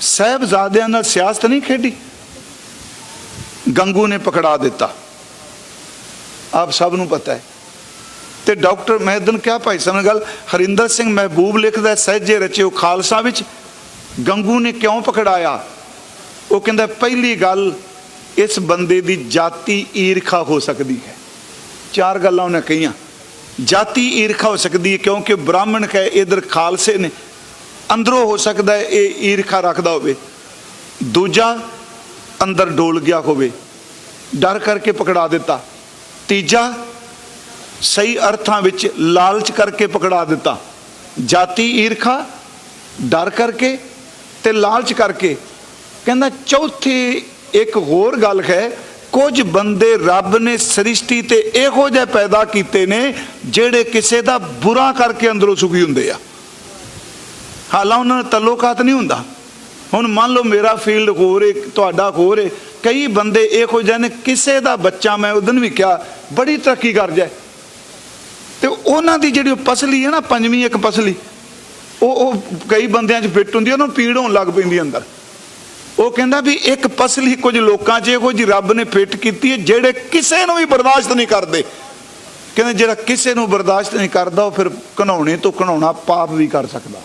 ਸਹਿਬਜ਼ਾਦਿਆਂ ਨਾਲ ਸਿਆਸਤ ਨਹੀਂ ਖੇਡੀ। ਗੰਗੂ ਨੇ ਪਕੜਾ ਦਿੱਤਾ। ਆਪ ਸਭ ਨੂੰ ਪਤਾ ਹੈ। ਤੇ ਡਾਕਟਰ ਮਹਿਦਨ ਕਿਹਾ ਭਾਈ ਸਾਹਿਬ ਨੇ ਗੱਲ ਹਰਿੰਦਰ ਸਿੰਘ ਮਹਿਬੂਬ ਲਿਖਦਾ ਹੈ, ਸਹਿਜੇ ਰਚਿਓ ਖਾਲਸਾ ਵਿੱਚ। ਗੰਗੂ ਨੇ ਕਿਉਂ ਪਕੜਾਇਆ? ਉਹ ਕਹਿੰਦਾ ਪਹਿਲੀ ਗੱਲ ਇਸ ਬੰਦੇ ਦੀ ਜਾਤੀ ਈਰਖਾ ਹੋ ਸਕਦੀ ਹੈ। ਚਾਰ ਗੱਲਾਂ ਉਹਨੇ ਕਹੀਆਂ। ਜਾਤੀ ਈਰਖਾ ਹੋ ਸਕਦੀ ਹੈ ਕਿਉਂਕਿ ਬ੍ਰਾਹਮਣ ਕਹੇ ਇਧਰ ਖਾਲਸੇ ਨੇ। ਅੰਦਰੋਂ ਹੋ ਸਕਦਾ ਇਹ ਈਰਖਾ ਰੱਖਦਾ ਹੋਵੇ। ਦੂਜਾ, ਅੰਦਰ ਡੋਲ ਗਿਆ ਹੋਵੇ। ਡਰ ਕਰਕੇ ਪਕੜਾ ਦਿੱਤਾ। ਤੀਜਾ, ਸਹੀ ਅਰਥਾਂ ਵਿੱਚ ਲਾਲਚ ਕਰਕੇ ਪਕੜਾ ਦਿੱਤਾ। ਜਾਤੀ ਈਰਖਾ, ਡਰ ਕਰਕੇ ਤੇ ਲਾਲਚ ਕਰਕੇ। ਕਹਿੰਦਾ ਚੌਥੀ ਇੱਕ ਹੋਰ ਗੱਲ ਹੈ, ਕੁਝ ਬੰਦੇ ਰੱਬ ਨੇ ਸ੍ਰਿਸ਼ਟੀ ਤੇ ਇਹੋ ਜਿਹੇ ਪੈਦਾ ਕੀਤੇ ਨੇ, ਜਿਹੜੇ ਕਿਸੇ ਦਾ ਬੁਰਾ ਕਰਕੇ ਅੰਦਰੋਂ ਸੁਖੀ ਹੁੰਦੇ ਆ। ਹਾਲਾਂ ਉਹਨਾਂ ਨਾਲ ਤਲੋਕਾਤ ਨਹੀਂ ਹੁੰਦਾ। ਹੁਣ ਮੰਨ ਲਓ ਮੇਰਾ ਫੀਲਡ ਹੋਰ ਏ ਤੁਹਾਡਾ ਹੋਰ ਏ ਕਈ ਬੰਦੇ ਇਹੋ ਜਿਹੇ ਨੇ ਕਿਸੇ ਦਾ ਬੱਚਾ ਮੈਂ ਉਦੋਂ ਵੀ ਕਿਹਾ ਬੜੀ ਤਰੱਕੀ ਕਰ ਜਾਏ। ਤੇ ਉਹਨਾਂ ਦੀ ਜਿਹੜੀ ਉਹ ਪਸਲੀ ਹੈ ਨਾ ਪੰਜਵੀਂ ਇੱਕ ਪਸਲੀ ਉਹ ਉਹ ਕਈ ਬੰਦਿਆਂ 'ਚ ਫਿੱਟ ਹੁੰਦੀ ਆ, ਉਹਨਾਂ ਨੂੰ ਪੀੜ ਹੋਣ ਲੱਗ ਪੈਂਦੀ ਅੰਦਰ। ਉਹ ਕਹਿੰਦਾ ਵੀ ਇੱਕ ਪਸਲੀ ਕੁਝ ਲੋਕਾਂ 'ਚ ਇਹੋ ਜਿਹੀ ਰੱਬ ਨੇ ਫਿੱਟ ਕੀਤੀ ਹੈ ਜਿਹੜੇ ਕਿਸੇ ਨੂੰ ਵੀ ਬਰਦਾਸ਼ਤ ਨਹੀਂ ਕਰਦੇ। ਕਹਿੰਦੇ ਜਿਹੜਾ ਕਿਸੇ ਨੂੰ ਬਰਦਾਸ਼ਤ ਨਹੀਂ ਕਰਦਾ ਉਹ ਫਿਰ ਘਨਾਉਣੇ ਤੋਂ ਘਨਾਉਣਾ ਪਾਪ ਵੀ ਕਰ ਸਕਦਾ।